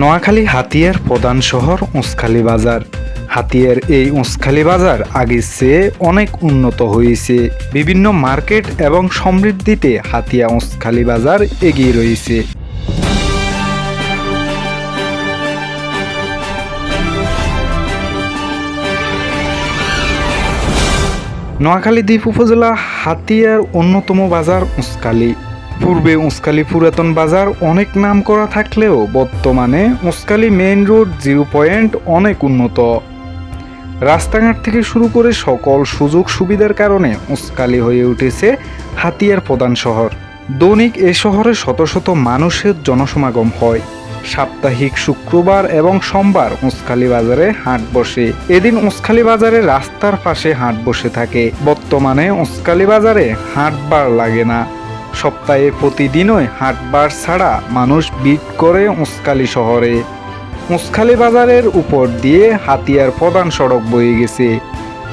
নোয়াখালী হাতিয়ার প্রধান শহর উঁসখালী বাজার। হাতিয়ার এই উঁসখালী বাজার আগের চেয়ে অনেক উন্নত হয়েছে। বিভিন্ন মার্কেট এবং সমৃদ্ধিতে হাতিয়া উঁসখালী বাজার এগিয়ে রয়েছে। নোয়াখালী দ্বীপ উপজেলা হাতিয়ার অন্যতম বাজার উঁসখালী। পূর্বে উঁসখালী পুরাতন বাজার অনেক নাম করা থাকলেও বর্তমানে Unskhali main road zero point অনেক উন্নত। রাস্তাঘাট থেকে শুরু করে সকল সুযোগ সুবিধার কারণে উঁসখালী হয়ে উঠেছে হাতিয়ার প্রধান শহর। দৈনিক এ শহরে শত শত মানুষের জনসমাগম হয়। সাপ্তাহিক শুক্রবার এবং সোমবার উঁসখালী বাজারে হাট বসে। এদিন উঁসখালী বাজারে রাস্তার পাশে হাট বসে থাকে। বর্তমানে উঁসখালী বাজারে হাটবার লাগে না। সপ্তাহে প্রতিদিনই হাটবার ছাড়া মানুষ বিট করে উঁসখালী শহরে। মুসখালী বাজারের উপর দিয়ে হাতিয়ার প্রধান সড়ক বয়ে গেছে।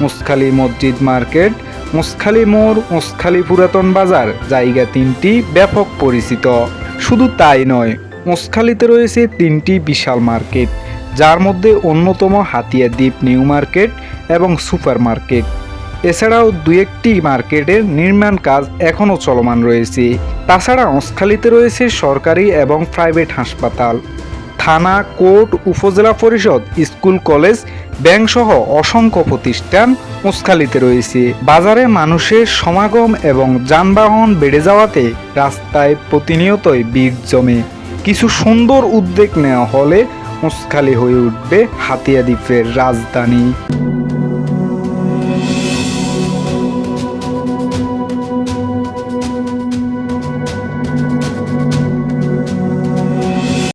মুসখালী মসজিদ মার্কেট, মুসখালী মোড়, মুসখালী পুরাতন বাজার জায়গা তিনটি ব্যাপক পরিচিত। শুধু তাই নয়, মুসখালীতে রয়েছে তিনটি বিশাল মার্কেট, যার মধ্যে অন্যতম হাতিয়া দ্বীপ নিউ মার্কেট এবং সুপার মার্কেট। এছাড়াও দু একটি মার্কেটের নির্মাণ কাজ এখনও চলমান রয়েছে। তাছাড়া মুসখালীতে রয়েছে সরকারি এবং প্রাইভেট হাসপাতাল। থানা, কোর্ট, উপজেলা পরিষদ, স্কুল, কলেজ ব্যাংক সহ অসংখ্য প্রতিষ্ঠান মুসখালিতে রয়েছে। বাজারে মানুষের সমাগম এবং যানবাহন বেড়ে যাওয়াতে রাস্তায় প্রতিনিয়তই ভিড় জমে। কিছু সুন্দর উদ্যোগ নেওয়া হলে মুসখালি হয়ে উঠবে হাতিয়া দ্বীপের রাজধানী।